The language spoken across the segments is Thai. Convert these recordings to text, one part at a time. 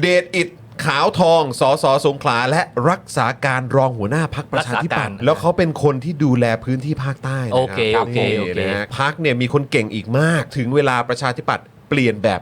เดชอิดขาวทองสสสงขลาและรักษาการรองหัวหน้าพักประชาธิปัตย์รักษาการแล้วเขาเป็นคนที่ดูแลพื้นที่ภาคใต้นะโอคเครับโอเคนี่โอเค นะฮะพักเนี่ยมีคนเก่งอีกมาก ถึงเวลาประชาธิปัตย์เปลี่ยนแบบ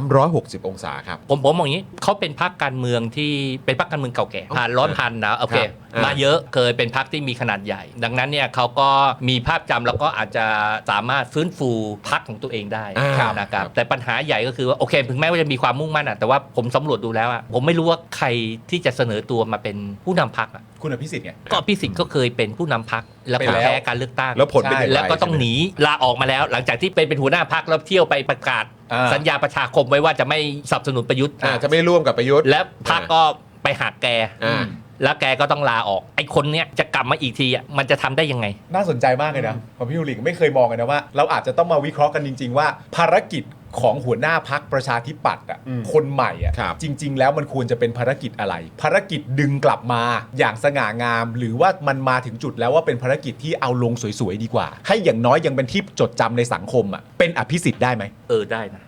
360 องศาครับ ผมผมมองอย่างนี้เขาเป็นพรรคการเมืองที่เป็นพรรคการเมืองเก่าแก่ผ่านร้อนผ่านหนาวโอเคครับอ่า มมาเยอะเคยเป็นพรรคที่มีขนาดใหญ่ ดังนั้นเนี่ยเขาก็มีภาพจำแล้วก็อาจจะสามารถฟื้นฟูพรรคของตัวเองได้อ่านะครับครับแต่ปัญหาใหญ่ก็คือว่าโอเคถึงแม้ว่าจะมีความมุ่งมั่นอะแต่ว่าผมสำรวจดูแล้วอะผมไม่รู้ว่าใครที่จะเสนอตัวมาเป็นผู้นำพรรคอะคุณอภิสิทธิ์ไงก็พิสิทธิ์ก็เคยเป็นผู้นำพรรคแล้วไปก็แล้วแพ้การเลือกตั้งแล้วผลเป็นอย่างไรแล้วก็ต้องใช่ไมหนีลาออกมาแล้ว หลังจากที่เป็นเป็นหัวหน้าพักแล้วเที่ยวไปประกาศอ่าสัญญาประชาคมไว้ว่าจะไม่สนับสนุนประยุทธ์อ่าจะไม่ร่วมกับประยุทธ์และพักก็ไปหักแกอ่า แล้วแกก็ต้องลาออก ไอ้คนเนี้ยจะกลับมาอีกทีอะมันจะทำได้ยังไง น่าสนใจมากเลยนะผมพี่ยูริกไม่เคยมองกันนะว่า เราอาจจะต้องมาวิเคราะห์กันจริง ๆ ว่า ภารกิจของหัวหน้าพักประชาธิปัตย์อะอืมคนใหม่อะครับ จริง ๆ แล้วมันควรจะเป็นภารกิจอะไร ภารกิจดึงกลับมาอย่างสง่างาม หรือว่ามันมาถึงจุดแล้วว่าเป็นภารกิจที่เอาลงสวยๆดีกว่า ให้อย่างน้อยยังเป็นที่จดจำในสังคมอะเป็นอภิสิทธิ์ได้ไหม เออได้นะ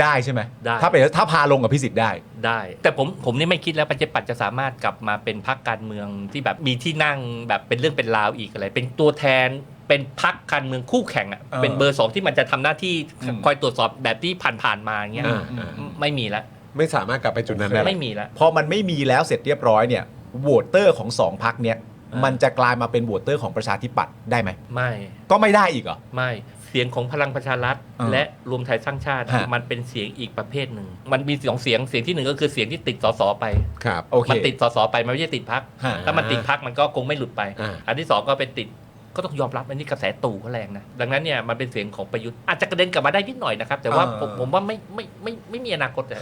ได้ใช่ไหมได้ ถ้าเป็นถ้าพาลงอภิสิทธิ์ได้ ได้ แต่ผมผมนี่ไม่คิดแล้วประชาธิปัตย์จะสามารถกลับมาเป็นพรรคการเมืองที่แบบมีที่นั่งแบบเป็นเรื่องเป็นราวอีกอะไร เป็นตัวแทนเป็นพรรคการเมืองคู่แข่งอะเออเป็นเบอร์สองที่มันจะทำหน้าที่อืม คอยตรวจสอบแบบที่ผ่านๆมาอย่างเงี้ยอ่าอ่า ไม่มีแล้วไม่สามารถกลับไปจุดนั้นได้หรอไม่มีแล้ว พอมันไม่มีแล้วเสร็จเรียบร้อยเนี่ยโหวตเตอร์ของสองพักเนี่ยอ่า มัมันจะกลายมาเป็นโหวตเตอร์ของประชาธิปัตย์ได้ไหม ไม่ก็ไม่ได้อีกเหรอ ไม่เสียงของพลังประชารัฐ อ่าและรวมไทยสร้างชาติ ฮะ มันเป็นเสียงอีกประเภทหนึ่ง มันมีสองเสียงเสียงที่หนึ่งก็คือเสียงที่ติดสสไป ครับ โอเค มันติดสสไปมันไม่ใช่ติดพัก ฮะถ้ามันติดพักมันก็คงไม่หลุดไป อ่า อันที่สองก็เป็นติดก็ต้องยอมรับอันนี้กระแสตู่เขาแรงนะดังนั้นเนี่ยมันเป็นเสียงของประยุทธ์อาจจะกระเด็นกลับมาได้นิดหน่อยนะครับแต่ว่าอ่า ผมผมว่าไม่ไม่ไม่ไม่มีอนาคตเลย